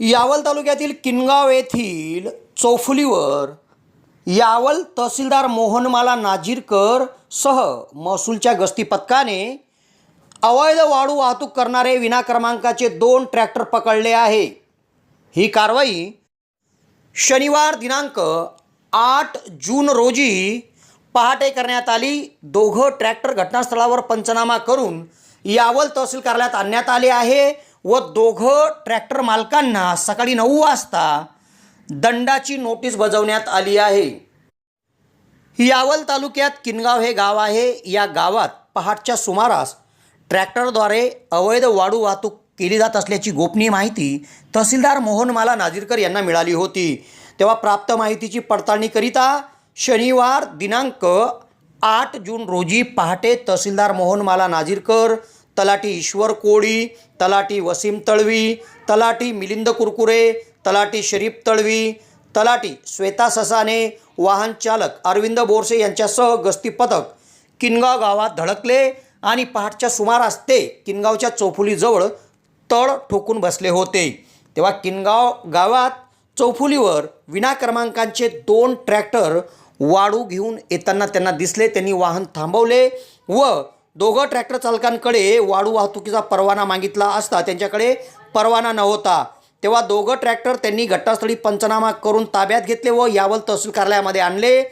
यावल तालुक्यातील किनगाव येथील चौफुलीवर यावल तहसीलदार मोहनमाला नाजीरकर सह महसूलच्या गस्ती पथकाने अवैध वाळू वाहतूक करणारे विनाक्रमांकाचे दोन ट्रॅक्टर पकडले आहे. ही कारवाई शनिवार दिनांक आठ जून रोजी पहाटे करण्यात आली. दोघं ट्रॅक्टर घटनास्थळावर पंचनामा करून यावल तहसील कार्यालयात आणण्यात आले आहे. व दोघं ट्रॅक्टर मालकांना सकाळी नऊ वाजता दंडाची नोटीस बजावण्यात आली आहे. यावल तालुक्यात किनगाव हे गाव आहे. या गावात पहाटच्या सुमारास ट्रॅक्टरद्वारे अवैध वाळू वाहतूक केली जात असल्याची गोपनीय माहिती तहसीलदार मोहनमाला नाजीरकर यांना मिळाली होती. तेव्हा प्राप्त माहितीची पडताळणीकरिता शनिवार दिनांक आठ जून रोजी पहाटे तहसीलदार मोहनमाला नाजीरकर तलाटी ईश्वर कोळी तलाटी वसीम तळवी तलाटी मिलिंद कुरकुरे तलाटी शरीफ तळवी तलाटी श्वेता ससाने वाहन चालक अरविंद बोरसे यांच्यासह गस्ती पथक किनगाव गावात धडकले आणि पहाटच्या सुमारास ते किनगावच्या चौफुलीजवळ तळ ठोकून बसले होते. तेव्हा किनगाव गावात चौफुलीवर विनाक्रमांकांचे दोन ट्रॅक्टर वाळू घेऊन येताना त्यांना दिसले. त्यांनी वाहन थांबवले व दोघं ट्रॅक्टर चालकांकडे वाळू वाहतुकीचा परवाना मागितला असता त्यांच्याकडे परवाना नव्हता. तेव्हा दोघं ट्रॅक्टर त्यांनी घटनास्थळी पंचनामा करून ताब्यात घेतले व यावल तहसील कार्यालयामध्ये आणले.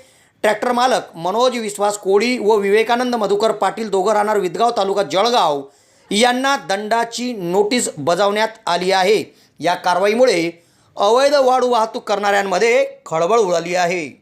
ट्रॅक्टर मालक मनोज विश्वास कोळी व विवेकानंद मधुकर पाटील दोघं राहणार विदगाव तालुका जळगाव. यांना दंडाची नोटीस बजावण्यात आली आहे. या कारवाईमुळे अवैध वाळू वाहतूक करणाऱ्यांमध्ये खळबळ उडाली आहे.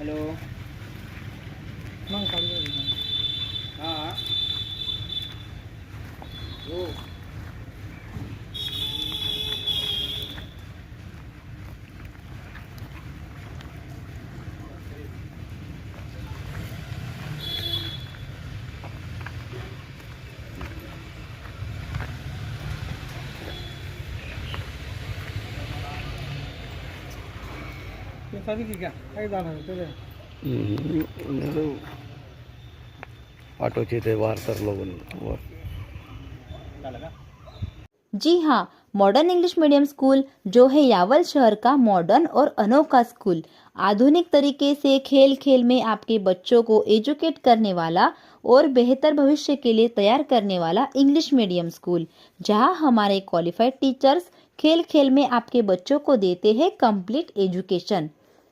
Hello. Mang, तर जी हाँ मॉडर्न इंग्लिश मीडियम स्कूल जो है यावल शहर का मॉडर्न और अनोखा स्कूल आधुनिक तरीके से खेल खेल में आपके बच्चों को एजुकेट करने वाला और बेहतर भविष्य के लिए तैयार करने वाला इंग्लिश मीडियम स्कूल जहाँ हमारे क्वालिफाइड टीचर्स खेल खेल में आपके बच्चों को देते हैं कंप्लीट एजुकेशन